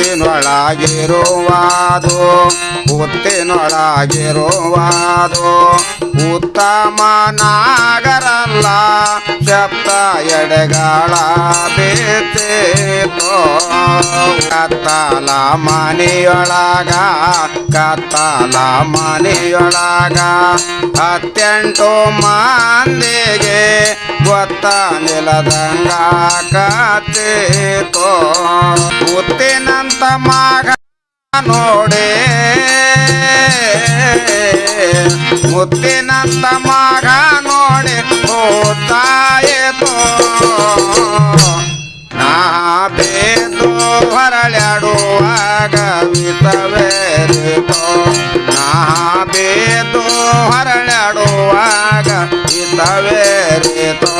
ಹುತ್ತಿನೊಳಗಿರುವಾದು ಹುತ್ತಿನೊಳಗಿರುವಾದು ಉತ್ತಮ ನಾಗರಲ್ಲ ಶಬ್ದ ಎಡೆಗಳ ಬೇತೇತೋ ಕತ್ತಲ ಮನೆಯೊಳಗ ಕತ್ತಲ ಮನೆಯೊಳಗ ಹತ್ತೆಂಟು ಮಂದಿಗೆ ಗೊತ್ತ ನಿಲದಂಗ ಕತ್ತೇತೋ ನೋಡೆ. ಮುತ್ತಿನಂತ ಮಗ ನೋಡಿ ಹೋತಾಯಿತೋ ನಾ ಬೇದು ಹೊರಳ್ಯಾಡುವಾಗ ವಿತವೇರಿತೋ ನಾ ಬೇದು ಹೊರಳ್ಯಾಡುವಾಗ ವಿತವೇರಿತೋ